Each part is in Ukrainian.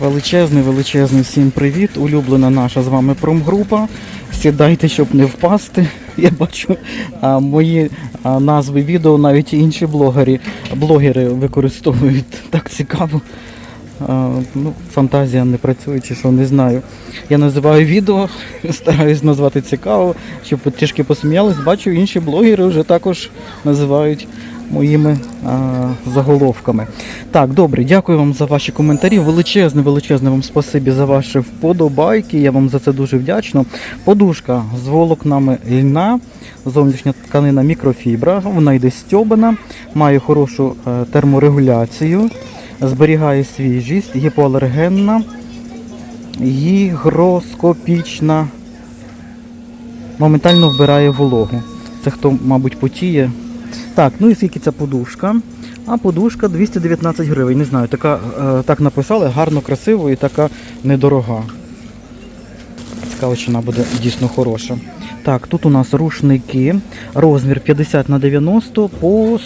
Величезний, величезний всім привіт. Улюблена наша з вами промгрупа. Сідайте, щоб не впасти. Я бачу а, мої а, назви відео, навіть інші блогери, блогери використовують так цікаво. А, ну, фантазія не працює, чи що, не знаю. Я називаю відео, стараюсь назвати цікаво, щоб трішки посміялись. Бачу, інші блогери вже також називають моїми а, заголовками. Так, добре, дякую вам за ваші коментарі. Величезне, величезне вам спасибі за ваші вподобайки. Я вам за це дуже вдячна. Подушка з волокнами льна, зовнішня тканина мікрофібра, вона йде стьобана, має хорошу е, терморегуляцію, зберігає свіжість, гіпоалергенна, гігроскопічна, моментально вбирає вологу. Це хто, мабуть, потіє. Так, ну і скільки ця подушка? А подушка 219 гривень. Не знаю, така е, так написали, гарно, красиво і така недорога. Цікаво, буде дійсно хороша. Так, тут у нас рушники. Розмір 50 на 90 по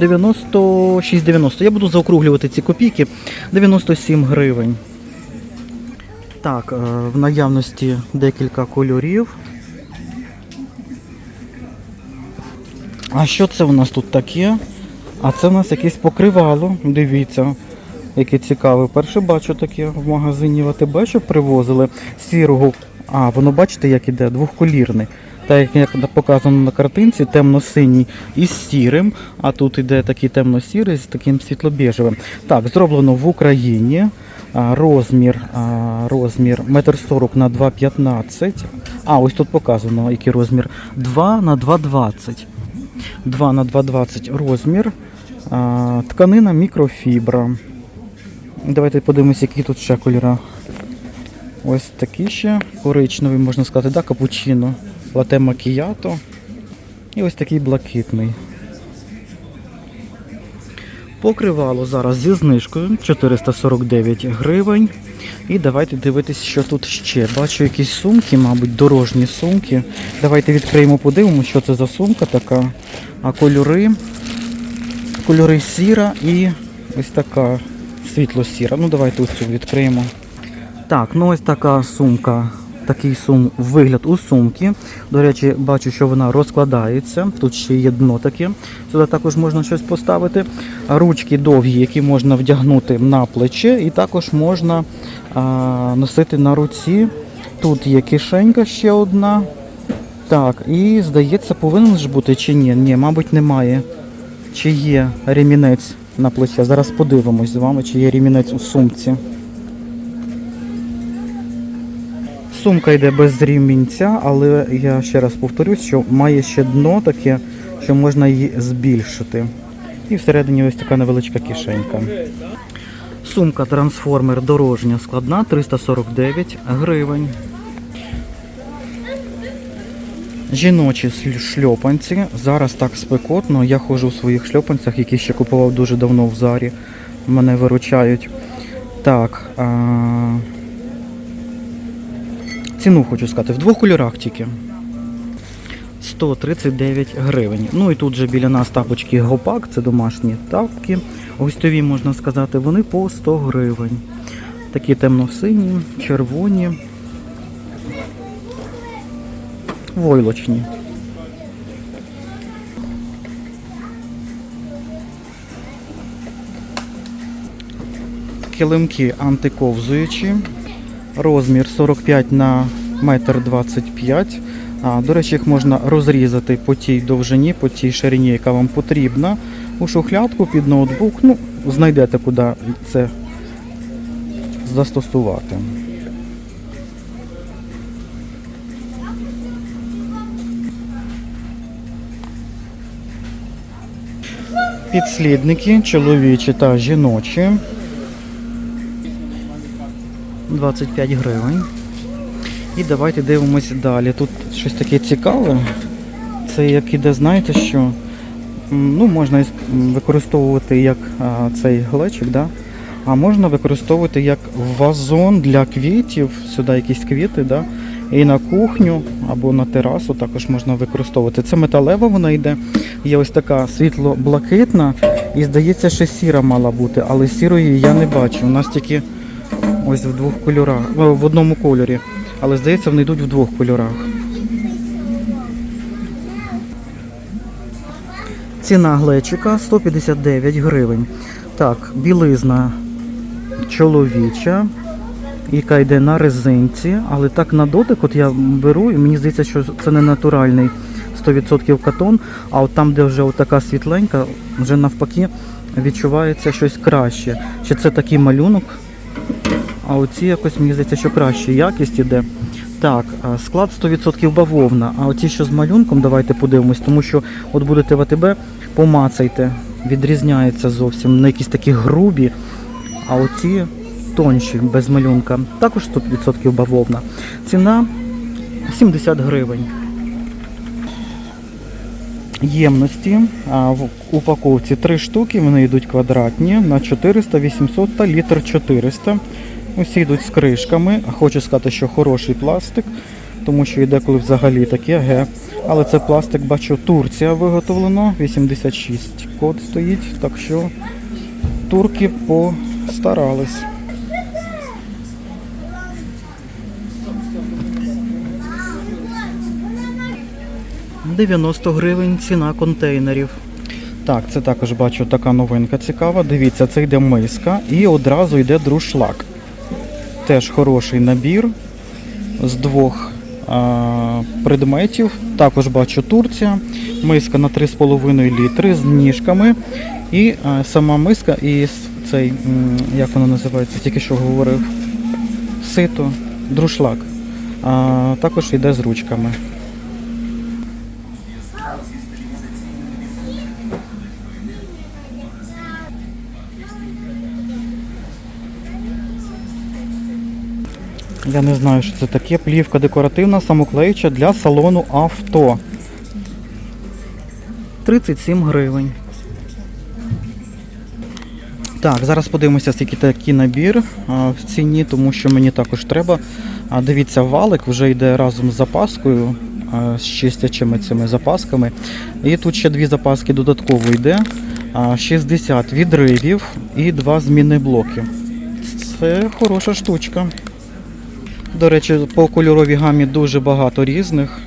96,90. Я буду заокруглювати ці копійки. 97 гривень. Так, е, в наявності декілька кольорів. А що це у нас тут таке? А це у нас якесь покривало. Дивіться, яке цікаве. Перше бачу таке в магазині в АТБ, що привозили сірого. А, воно бачите, як іде, двохколірний. Так як показано на картинці, темно-синій із сірим, а тут іде такий темно-сірий з таким світло-біжевим. Так, зроблено в Україні. Розмір, розмір 1,40 м на 2,15 А, ось тут показано, який розмір. 2 на 2,20 2 на 2,20 розмір. Тканина мікрофібра. Давайте подивимося, які тут ще кольори. Ось такі ще коричневий, можна сказати, да, капучино, лате макіято. І ось такий блакитний. Покривало зараз зі знижкою 449 гривень. І давайте дивитися, що тут ще. Бачу якісь сумки, мабуть, дорожні сумки. Давайте відкриємо, подивимося, що це за сумка така. А кольори. Кольори сіра і ось така світло-сіра. Ну давайте ось цю відкриємо. Так, ну ось така сумка. Такий сум, вигляд у сумки. До речі, бачу, що вона розкладається. Тут ще є дно таке. Сюди також можна щось поставити. Ручки довгі, які можна вдягнути на плече, і також можна а, носити на руці. Тут є кишенька ще одна. Так, і здається, повинен ж бути чи ні? Ні, мабуть, немає. Чи є ремінець на плече. Зараз подивимось з вами, чи є ремінець у сумці. Сумка йде без ремінця, але я ще раз повторюсь, що має ще дно таке, що можна її збільшити. І всередині ось така невеличка кишенька. Сумка трансформер дорожня складна 349 гривень. Жіночі шльопанці. Зараз так спекотно. Я ходжу у своїх шльопанцях, які ще купував дуже давно в зарі. Мене виручають. Так. А... Ціну хочу сказати, в двох кольорах тільки. 139 гривень. Ну і тут же біля нас тапочки Гопак, це домашні тапки. Гостьові, можна сказати, вони по 100 гривень. Такі темно-сині, червоні. Войлочні. Килимки антиковзуючі. Розмір 45 на метр 25. До речі, їх можна розрізати по тій довжині, по тій ширині, яка вам потрібна. У шухлядку під ноутбук. Ну, знайдете, куди це застосувати. Підслідники чоловічі та жіночі. 25 гривень. І давайте дивимося далі. Тут щось таке цікаве. Це як іде, знаєте що? Ну, можна використовувати як а, цей глечик, да? а можна використовувати як вазон для квітів, сюди якісь квіти, да? і на кухню або на терасу також можна використовувати. Це металева вона йде. Є ось така світло-блакитна, і здається, що сіра мала бути, але сірої я не бачу. У нас тільки ось в двох кольорах, в одному кольорі. Але здається, вони йдуть в двох кольорах. Ціна глечика 159 гривень. Так, білизна чоловіча, яка йде на резинці, але так на дотик, от я беру, і мені здається, що це не натуральний 100% катон, а от там, де вже така світленька, вже навпаки відчувається щось краще. Чи це такий малюнок? А оці якось мені здається, що краще якість іде. Так, склад 100% бавовна. А оці, що з малюнком, давайте подивимось, тому що от будете в АТБ, помацайте, відрізняється зовсім на якісь такі грубі, а оці тонші, без малюнка. Також 100% бавовна. Ціна 70 гривень. Ємності а, в упаковці 3 штуки, вони йдуть квадратні на 400, 800 та літр 400. Усі йдуть з кришками. Хочу сказати, що хороший пластик, тому що йде коли взагалі таке ге. Але це пластик, бачу, Турція виготовлено, 86 код стоїть, так що турки постарались. – 90 гривень ціна контейнерів. Так, це також бачу така новинка цікава. Дивіться, це йде миска і одразу йде друшлак. Теж хороший набір з двох а, предметів. Також бачу Турція. Миска на 3,5 літри з ніжками. І а, сама миска і цей, як воно називається, тільки що говорив, сито, друшлак. А, також йде з ручками. Я не знаю, що це таке. Плівка декоративна, самоклеюча для салону авто. 37 гривень. Так, зараз подивимося, скільки такий набір в ціні, тому що мені також треба. Дивіться, валик вже йде разом з запаскою, з чистячими цими запасками. І тут ще дві запаски додатково йде. А, 60 відривів і два змінні блоки. Це хороша штучка. До речі, по кольоровій гамі дуже багато різних.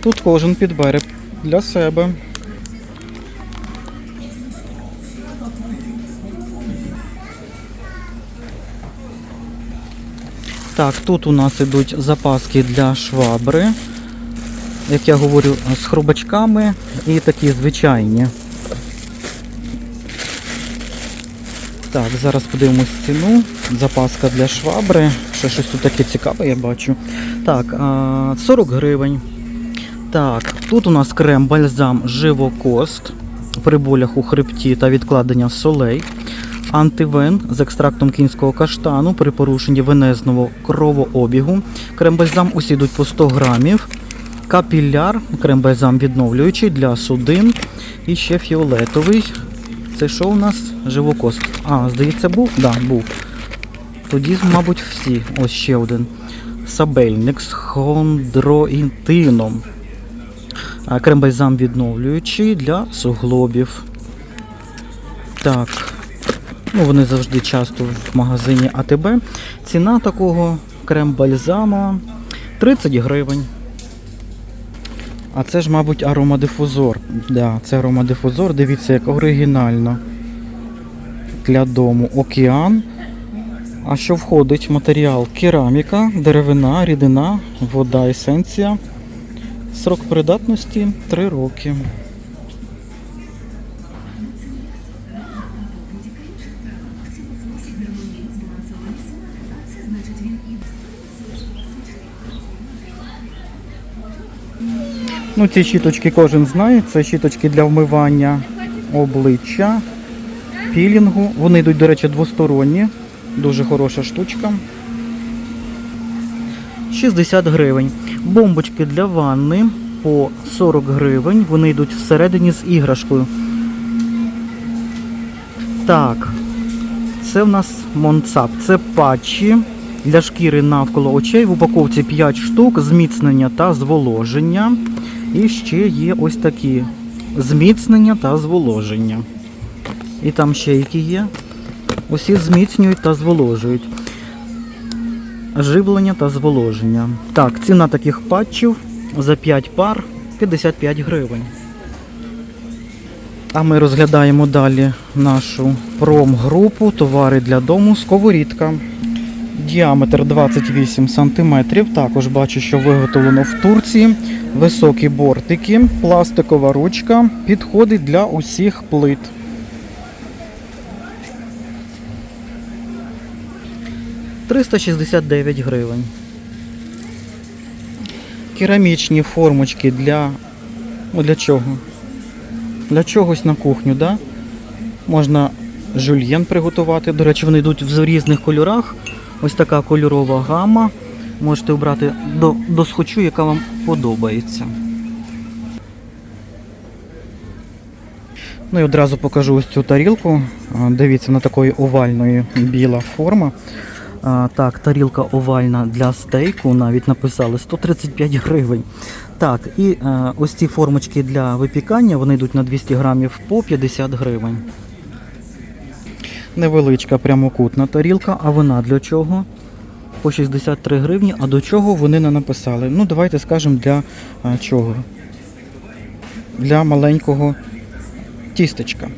Тут кожен підбере для себе. Так, тут у нас ідуть запаски для швабри. Як я говорю, з хрубачками і такі звичайні. Так, зараз подивимось ціну. Запаска для швабри. Ще щось тут таке цікаве, я бачу. Так, 40 гривень. Так, тут у нас крем бальзам живокост при болях у хребті та відкладення солей. Антивен з екстрактом кінського каштану при порушенні венезного кровообігу. Крем-бальзам усі йдуть по 100 грамів. Капіляр, крем-бальзам відновлюючий для судин. І ще фіолетовий. Це що у нас? Живокост. А, здається, був? Так, да, був. Тоді, мабуть, всі. Ось ще один. Сабельник з хондроїтином. Крем-бальзам відновлюючий для суглобів. Так. Ну, вони завжди часто в магазині АТБ. Ціна такого крем-бальзама 30 гривень. А це ж, мабуть, аромадифузор. Да, це аромадифузор. Дивіться, як оригінально. Для дому океан. А що входить? Матеріал кераміка, деревина, рідина, вода, есенція. Срок придатності 3 роки. Ну, ці щіточки кожен знає. Це щіточки для вмивання обличчя, пілінгу. Вони йдуть, до речі, двосторонні. Дуже хороша штучка. 60 гривень. Бомбочки для ванни по 40 гривень. Вони йдуть всередині з іграшкою. Так. Це в нас Монцап. Це патчі для шкіри навколо очей. В упаковці 5 штук, зміцнення та зволоження. І ще є ось такі зміцнення та зволоження. І там ще які є. Усі зміцнюють та зволожують. живлення та зволоження. Так, ціна таких патчів за 5 пар 55 гривень. А ми розглядаємо далі нашу промгрупу товари для дому сковорідка. Діаметр 28 см. Також бачу, що виготовлено в Турції. Високі бортики, пластикова ручка. Підходить для усіх плит. «369 гривень. Керамічні формочки для. Для чого? Для чогось на кухню, да? Можна жульєн приготувати. До речі, вони йдуть в різних кольорах. Ось така кольорова гама. Можете обрати до, до схочу, яка вам подобається. Ну і одразу покажу ось цю тарілку. Дивіться, вона такої овальної біла форма. А, так, тарілка овальна для стейку, навіть написали 135 гривень. Так, і е, ось ці формочки для випікання, вони йдуть на 200 грамів по 50 гривень. Невеличка прямокутна тарілка, а вона для чого? По 63 гривні, а до чого вони не написали. Ну, давайте скажемо для а, чого? Для маленького тістечка.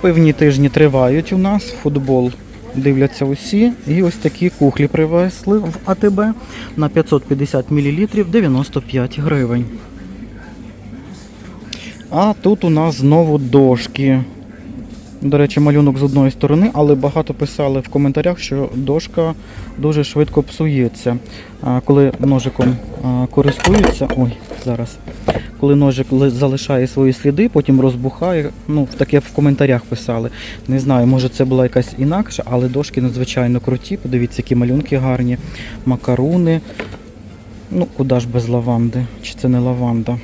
Певні тижні тривають у нас, футбол дивляться усі. І ось такі кухлі привезли в АТБ на 550 мл 95 гривень. А тут у нас знову дошки. До речі, малюнок з одної сторони, але багато писали в коментарях, що дошка дуже швидко псується. Коли ножиком користуються, ой, зараз. Коли ножик залишає свої сліди, потім розбухає. Ну, таке в коментарях писали. Не знаю, може це була якась інакша, але дошки надзвичайно круті. Подивіться, які малюнки гарні, макаруни. Ну, куди ж без лаванди? Чи це не лаванда?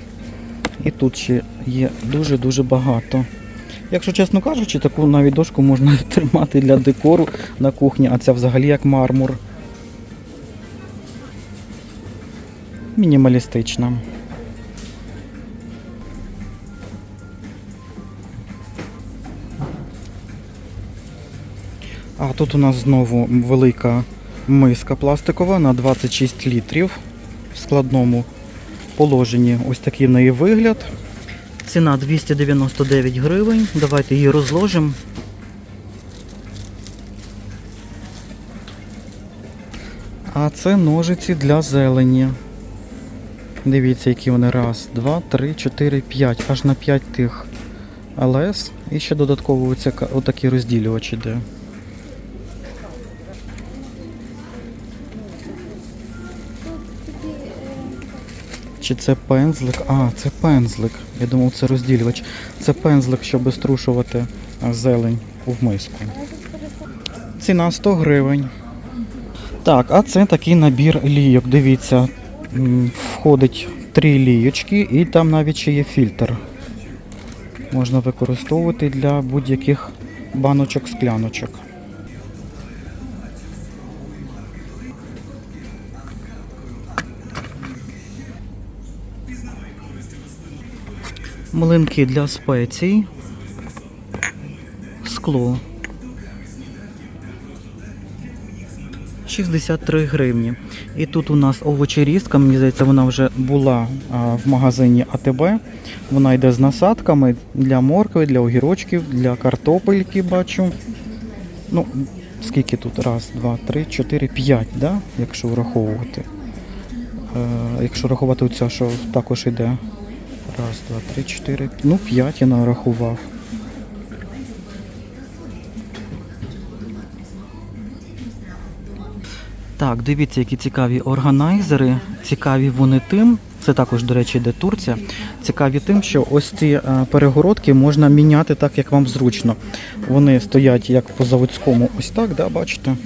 І тут ще є дуже-дуже багато. Якщо чесно кажучи, таку навіть дошку можна тримати для декору на кухні, а це взагалі як мармур. Мінімалістична. А тут у нас знову велика миска пластикова на 26 літрів в складному положенні. Ось такий в неї вигляд. Ціна 299 гривень. Давайте її розложимо. А це ножиці для зелені. Дивіться, які вони. Раз, два, три, чотири, п'ять. Аж на п'ять тих ЛС. І ще додатково оця, отакий розділювач іде. Чи це пензлик? А, це пензлик. Я думав, це розділювач. Це пензлик, щоб струшувати зелень в миску. Ціна 100 гривень. Так, а це такий набір лійок. Дивіться, входить три лієчки і там навіть ще є фільтр. Можна використовувати для будь-яких баночок, Млинки для спецій. Скло. 63 гривні. І тут у нас овочерізка, мені здається, вона вже була в магазині АТБ. Вона йде з насадками для моркви, для огірочків, для картопельки бачу. Ну, скільки тут? Раз, два, три, чотири, п'ять, да? якщо враховувати. Е, якщо рахувати оця, що також йде. Раз, два, три, чотири. Ну, п'ять я нарахував. Так, дивіться, які цікаві органайзери. Цікаві вони тим. Це також, до речі, йде Турція. Цікаві тим, що ось ці е, перегородки можна міняти так, як вам зручно. Вони стоять як по заводському, ось так, да, бачите?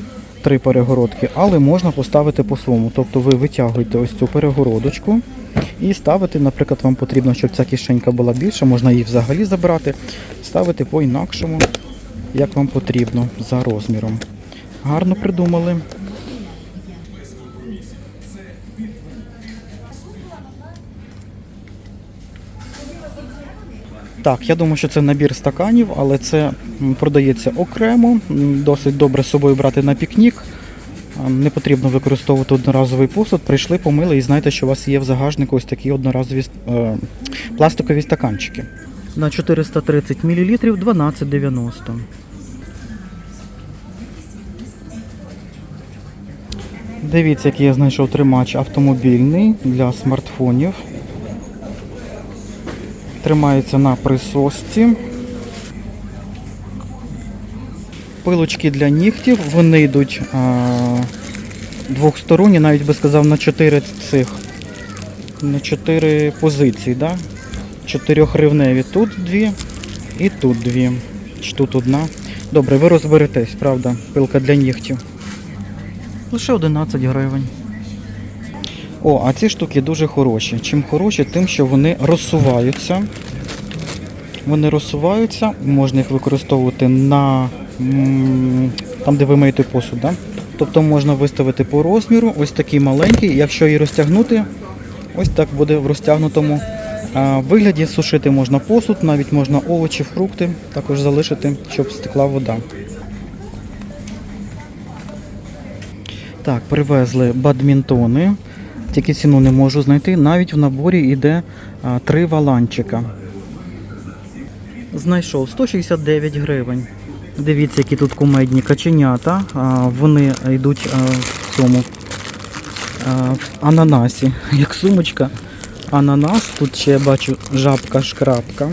Три перегородки, але можна поставити по-своєму. Тобто ви витягуєте ось цю перегородочку і ставити, наприклад, вам потрібно, щоб ця кишенька була більша, можна її взагалі забрати, ставити по-інакшому, як вам потрібно, за розміром. Гарно придумали. Так, я думаю, що це набір стаканів, але це продається окремо. Досить добре з собою брати на пікнік. Не потрібно використовувати одноразовий посуд. Прийшли, помили і знаєте, що у вас є в загажнику ось такі одноразові е, пластикові стаканчики. На 430 мл 12,90. Дивіться, який я знайшов тримач автомобільний для смартфонів. Тримається на присосці. Пилочки для нігтів, вони йдуть двохсторонні, навіть би сказав, на чотири цих. На чотири позиції, да? Чотирьохривневі. Тут дві і тут дві. Чи тут одна. Добре, ви розберетесь, правда? Пилка для нігтів. Лише 11 гривень. О, а ці штуки дуже хороші. Чим хороші, тим, що вони розсуваються. Вони розсуваються, можна їх використовувати на там, де ви миєте посуд. Да? Тобто можна виставити по розміру, ось такий маленький. Якщо її розтягнути, ось так буде в розтягнутому вигляді. Сушити можна посуд, навіть можна овочі, фрукти, також залишити, щоб стекла вода. Так, привезли бадмінтони. Тільки ціну не можу знайти. Навіть в наборі йде три валанчика. Знайшов 169 гривень. Дивіться, які тут кумедні каченята. Вони йдуть в цьому в ананасі. Як сумочка. Ананас. Тут ще я бачу жабка-шкрабка.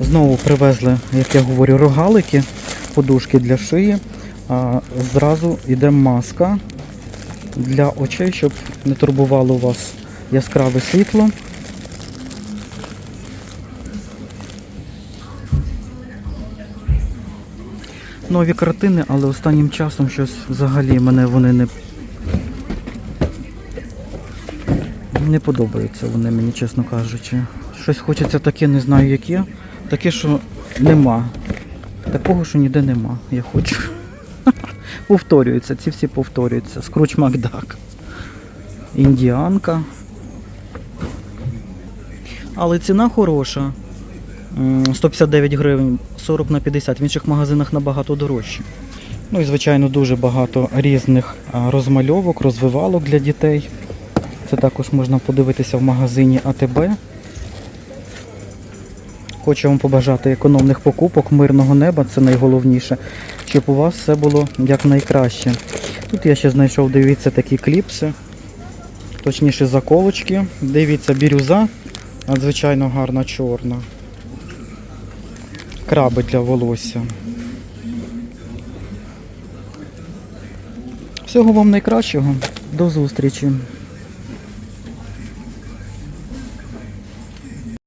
Знову привезли, як я говорю, рогалики, подушки для шиї. А, зразу йде маска для очей, щоб не турбувало вас яскраве світло. Нові картини, але останнім часом щось взагалі мене вони не, не подобаються вони мені, чесно кажучи. Щось хочеться таке, не знаю яке. Таке, що нема. Такого, що ніде нема. Я хочу. Повторюються, ці всі повторюються. Скруч Макдак. Індіанка. Але ціна хороша. 159 гривень, 40 на 50. В інших магазинах набагато дорожче. Ну і, звичайно, дуже багато різних розмальовок, розвивалок для дітей. Це також можна подивитися в магазині АТБ. Хочу вам побажати економних покупок, мирного неба, це найголовніше, щоб у вас все було якнайкраще. Тут я ще знайшов, дивіться, такі кліпси, точніше заколочки. Дивіться, бірюза, надзвичайно гарна чорна. Краби для волосся. Всього вам найкращого. До зустрічі.